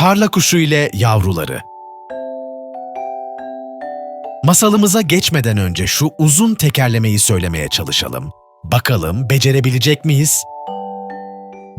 Tarla kuşu ile yavruları. Masalımıza geçmeden önce şu uzun tekerlemeyi söylemeye çalışalım. Bakalım becerebilecek miyiz?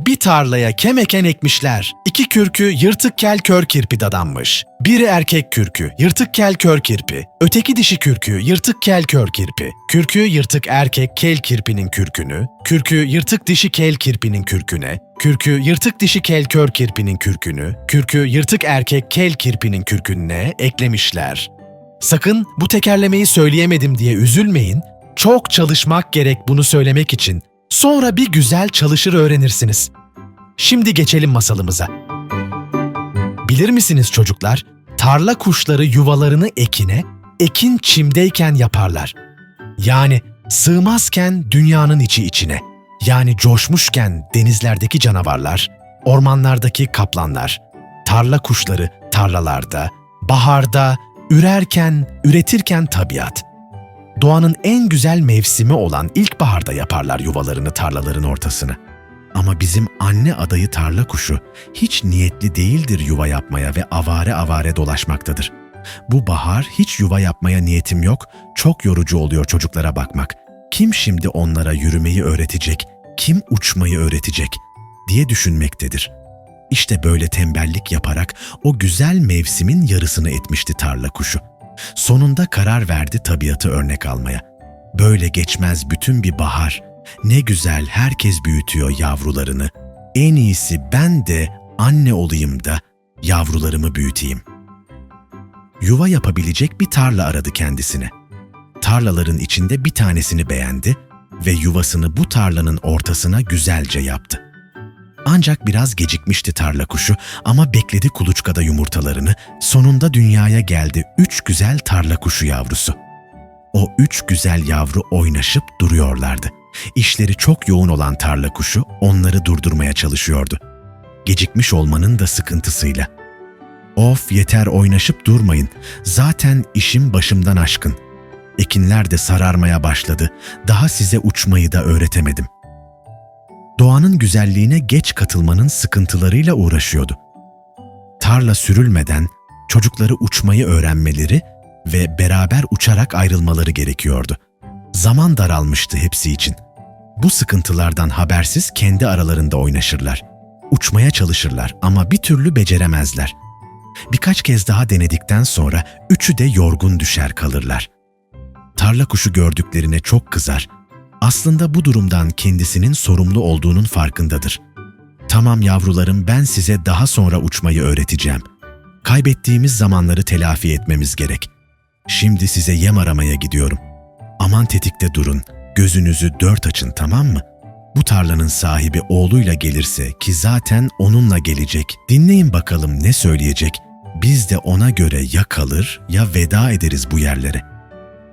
Bir tarlaya kemeken ekmişler. İki kürkü yırtık kel kör kirpi dadanmış. Biri erkek kürkü, yırtık kel kör kirpi. Öteki dişi kürkü, yırtık kel kör kirpi. Kürkü yırtık erkek kel kirpinin kürkünü, kürkü yırtık dişi kel kirpinin kürküne, kürkü yırtık dişi kel kör kirpinin kürkünü, kürkü yırtık erkek kel kirpinin kürkününe eklemişler. Sakın bu tekerlemeyi söyleyemedim diye üzülmeyin. Çok çalışmak gerek bunu söylemek için. Sonra bir güzel çalışır öğrenirsiniz. Şimdi geçelim masalımıza. Bilir misiniz çocuklar? Tarla kuşları yuvalarını ekine, ekin çimdeyken yaparlar. Yani sığmazken dünyanın içi içine. Yani coşmuşken denizlerdeki canavarlar, ormanlardaki kaplanlar, tarla kuşları tarlalarda, baharda, ürerken, üretirken tabiat. Doğanın en güzel mevsimi olan ilkbaharda yaparlar yuvalarını tarlaların ortasına. Ama bizim anne adayı tarla kuşu hiç niyetli değildir yuva yapmaya ve avare avare dolaşmaktadır. Bu bahar hiç yuva yapmaya niyetim yok, çok yorucu oluyor çocuklara bakmak. Kim şimdi onlara yürümeyi öğretecek, kim uçmayı öğretecek diye düşünmektedir. İşte böyle tembellik yaparak o güzel mevsimin yarısını etmişti tarla kuşu. Sonunda karar verdi tabiatı örnek almaya. Böyle geçmez bütün bir bahar. Ne güzel herkes büyütüyor yavrularını. En iyisi ben de anne olayım da yavrularımı büyüteyim. Yuva yapabilecek bir tarla aradı kendisine. Tarlaların içinde bir tanesini beğendi ve yuvasını bu tarlanın ortasına güzelce yaptı. Ancak biraz gecikmişti tarla kuşu ama bekledi kuluçkada yumurtalarını, sonunda dünyaya geldi üç güzel tarla kuşu yavrusu. O üç güzel yavru oynaşıp duruyorlardı. İşleri çok yoğun olan tarla kuşu onları durdurmaya çalışıyordu. Gecikmiş olmanın da sıkıntısıyla. Of yeter oynaşıp durmayın. Zaten işim başımdan aşkın. Ekinler de sararmaya başladı. Daha size uçmayı da öğretemedim.'' Doğanın güzelliğine geç katılmanın sıkıntılarıyla uğraşıyordu. Tarla sürülmeden çocukları uçmayı öğrenmeleri ve beraber uçarak ayrılmaları gerekiyordu. Zaman daralmıştı hepsi için. Bu sıkıntılardan habersiz kendi aralarında oynaşırlar. Uçmaya çalışırlar ama bir türlü beceremezler. Birkaç kez daha denedikten sonra üçü de yorgun düşer kalırlar. Tarla kuşu gördüklerine çok kızar aslında bu durumdan kendisinin sorumlu olduğunun farkındadır. Tamam yavrularım ben size daha sonra uçmayı öğreteceğim. Kaybettiğimiz zamanları telafi etmemiz gerek. Şimdi size yem aramaya gidiyorum. Aman tetikte durun, gözünüzü dört açın tamam mı? Bu tarlanın sahibi oğluyla gelirse ki zaten onunla gelecek. Dinleyin bakalım ne söyleyecek. Biz de ona göre ya kalır ya veda ederiz bu yerlere.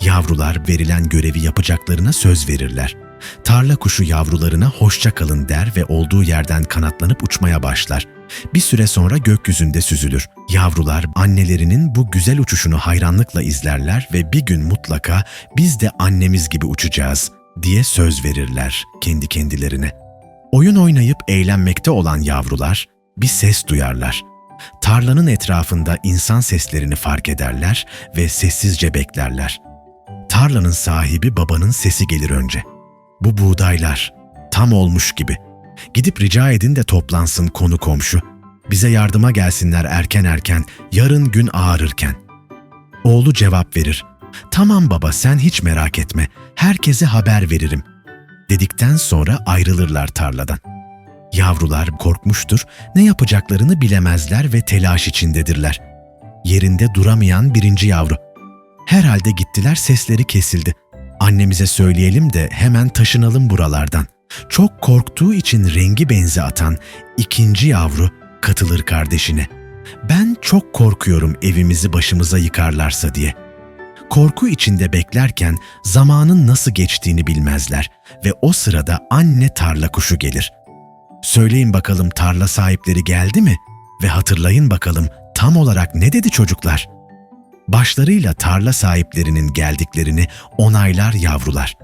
Yavrular verilen görevi yapacaklarına söz verirler. Tarla kuşu yavrularına hoşça kalın der ve olduğu yerden kanatlanıp uçmaya başlar. Bir süre sonra gökyüzünde süzülür. Yavrular annelerinin bu güzel uçuşunu hayranlıkla izlerler ve bir gün mutlaka biz de annemiz gibi uçacağız diye söz verirler kendi kendilerine. Oyun oynayıp eğlenmekte olan yavrular bir ses duyarlar. Tarlanın etrafında insan seslerini fark ederler ve sessizce beklerler. Tarlanın sahibi babanın sesi gelir önce. Bu buğdaylar tam olmuş gibi. Gidip rica edin de toplansın konu komşu. Bize yardıma gelsinler erken erken, yarın gün ağarırken. Oğlu cevap verir. Tamam baba sen hiç merak etme, herkese haber veririm. Dedikten sonra ayrılırlar tarladan. Yavrular korkmuştur, ne yapacaklarını bilemezler ve telaş içindedirler. Yerinde duramayan birinci yavru. Herhalde gittiler sesleri kesildi. Annemize söyleyelim de hemen taşınalım buralardan. Çok korktuğu için rengi benzi atan ikinci yavru katılır kardeşine. Ben çok korkuyorum evimizi başımıza yıkarlarsa diye. Korku içinde beklerken zamanın nasıl geçtiğini bilmezler ve o sırada anne tarla kuşu gelir. Söyleyin bakalım tarla sahipleri geldi mi? Ve hatırlayın bakalım tam olarak ne dedi çocuklar?'' Başlarıyla tarla sahiplerinin geldiklerini onaylar yavrular.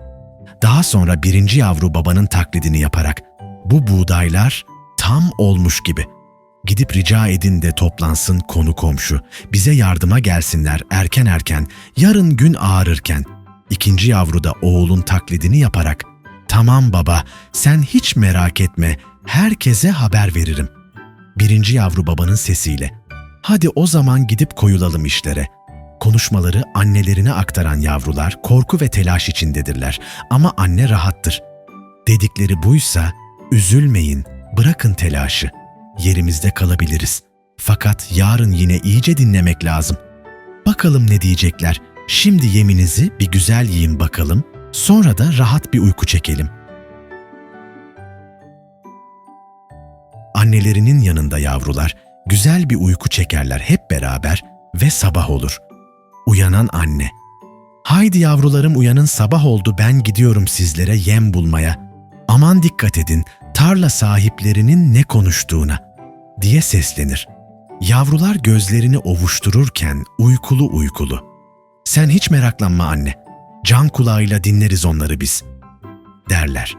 Daha sonra birinci yavru babanın taklidini yaparak bu buğdaylar tam olmuş gibi. Gidip rica edin de toplansın konu komşu. Bize yardıma gelsinler erken erken, yarın gün ağarırken. İkinci yavru da oğlun taklidini yaparak, ''Tamam baba, sen hiç merak etme, herkese haber veririm.'' Birinci yavru babanın sesiyle, ''Hadi o zaman gidip koyulalım işlere.'' Konuşmaları annelerine aktaran yavrular korku ve telaş içindedirler ama anne rahattır. Dedikleri buysa, üzülmeyin, bırakın telaşı. Yerimizde kalabiliriz. Fakat yarın yine iyice dinlemek lazım. Bakalım ne diyecekler. Şimdi yeminizi bir güzel yiyin bakalım. Sonra da rahat bir uyku çekelim. Annelerinin yanında yavrular güzel bir uyku çekerler hep beraber ve sabah olur. Uyanan anne. Haydi yavrularım uyanın sabah oldu ben gidiyorum sizlere yem bulmaya. Aman dikkat edin tarla sahiplerinin ne konuştuğuna diye seslenir. Yavrular gözlerini ovuştururken uykulu uykulu. Sen hiç meraklanma anne. Can kulağıyla dinleriz onları biz derler.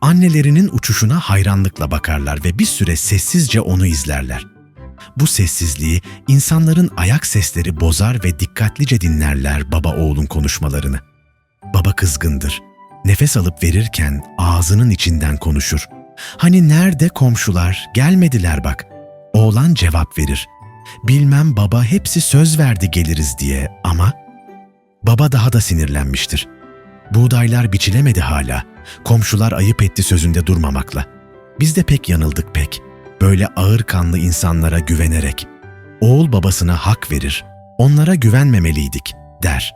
Annelerinin uçuşuna hayranlıkla bakarlar ve bir süre sessizce onu izlerler. Bu sessizliği insanların ayak sesleri bozar ve dikkatlice dinlerler baba oğlun konuşmalarını. Baba kızgındır. Nefes alıp verirken ağzının içinden konuşur. Hani nerede komşular, gelmediler bak. Oğlan cevap verir. Bilmem baba hepsi söz verdi geliriz diye ama... Baba daha da sinirlenmiştir. Buğdaylar biçilemedi hala. Komşular ayıp etti sözünde durmamakla. Biz de pek yanıldık pek. Böyle ağır kanlı insanlara güvenerek. Oğul babasına hak verir. Onlara güvenmemeliydik der.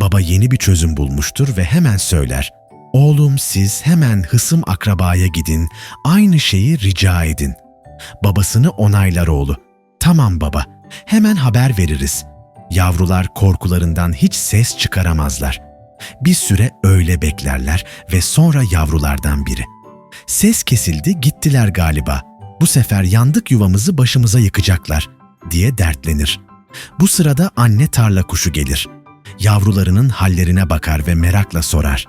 Baba yeni bir çözüm bulmuştur ve hemen söyler. Oğlum siz hemen hısım akrabaya gidin, aynı şeyi rica edin. Babasını onaylar oğlu. Tamam baba, hemen haber veririz. Yavrular korkularından hiç ses çıkaramazlar. Bir süre öyle beklerler ve sonra yavrulardan biri. Ses kesildi gittiler galiba. Bu sefer yandık yuvamızı başımıza yıkacaklar diye dertlenir. Bu sırada anne tarla kuşu gelir. Yavrularının hallerine bakar ve merakla sorar.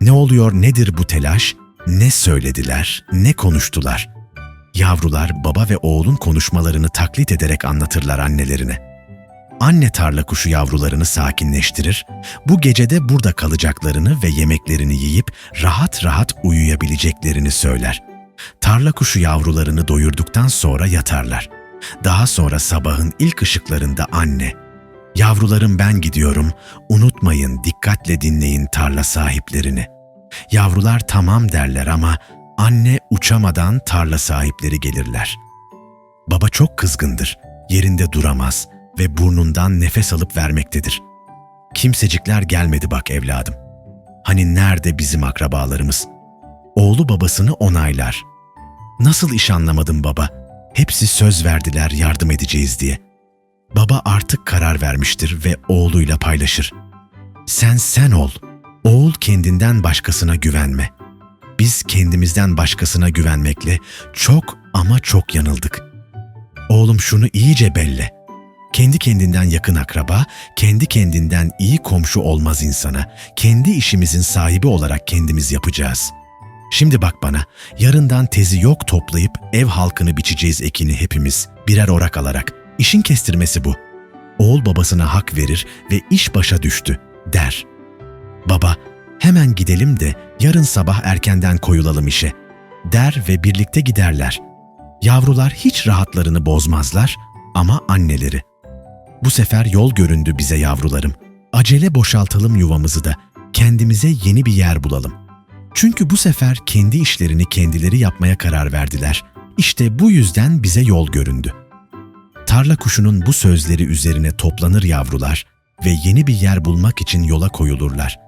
Ne oluyor nedir bu telaş? Ne söylediler, ne konuştular? Yavrular baba ve oğlun konuşmalarını taklit ederek anlatırlar annelerine. Anne tarla kuşu yavrularını sakinleştirir, bu gecede burada kalacaklarını ve yemeklerini yiyip rahat rahat uyuyabileceklerini söyler. Tarla kuşu yavrularını doyurduktan sonra yatarlar. Daha sonra sabahın ilk ışıklarında anne, Yavrularım ben gidiyorum, unutmayın dikkatle dinleyin tarla sahiplerini. Yavrular tamam derler ama anne uçamadan tarla sahipleri gelirler. Baba çok kızgındır, yerinde duramaz ve burnundan nefes alıp vermektedir. Kimsecikler gelmedi bak evladım. Hani nerede bizim akrabalarımız? Oğlu babasını onaylar. Nasıl iş anlamadım baba? Hepsi söz verdiler yardım edeceğiz diye. Baba artık karar vermiştir ve oğluyla paylaşır. Sen sen ol. Oğul kendinden başkasına güvenme. Biz kendimizden başkasına güvenmekle çok ama çok yanıldık. Oğlum şunu iyice belle. Kendi kendinden yakın akraba, kendi kendinden iyi komşu olmaz insana. Kendi işimizin sahibi olarak kendimiz yapacağız. Şimdi bak bana, yarından tezi yok toplayıp ev halkını biçeceğiz ekini hepimiz, birer orak alarak. İşin kestirmesi bu. Oğul babasına hak verir ve iş başa düştü, der. Baba, hemen gidelim de yarın sabah erkenden koyulalım işe, der ve birlikte giderler. Yavrular hiç rahatlarını bozmazlar ama anneleri. Bu sefer yol göründü bize yavrularım. Acele boşaltalım yuvamızı da kendimize yeni bir yer bulalım. Çünkü bu sefer kendi işlerini kendileri yapmaya karar verdiler. İşte bu yüzden bize yol göründü. Tarla kuşunun bu sözleri üzerine toplanır yavrular ve yeni bir yer bulmak için yola koyulurlar.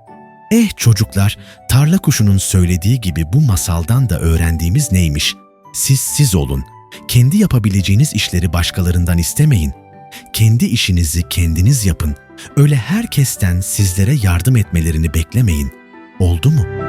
Eh çocuklar, tarla kuşunun söylediği gibi bu masaldan da öğrendiğimiz neymiş? Siz siz olun. Kendi yapabileceğiniz işleri başkalarından istemeyin. Kendi işinizi kendiniz yapın. Öyle herkesten sizlere yardım etmelerini beklemeyin. Oldu mu?''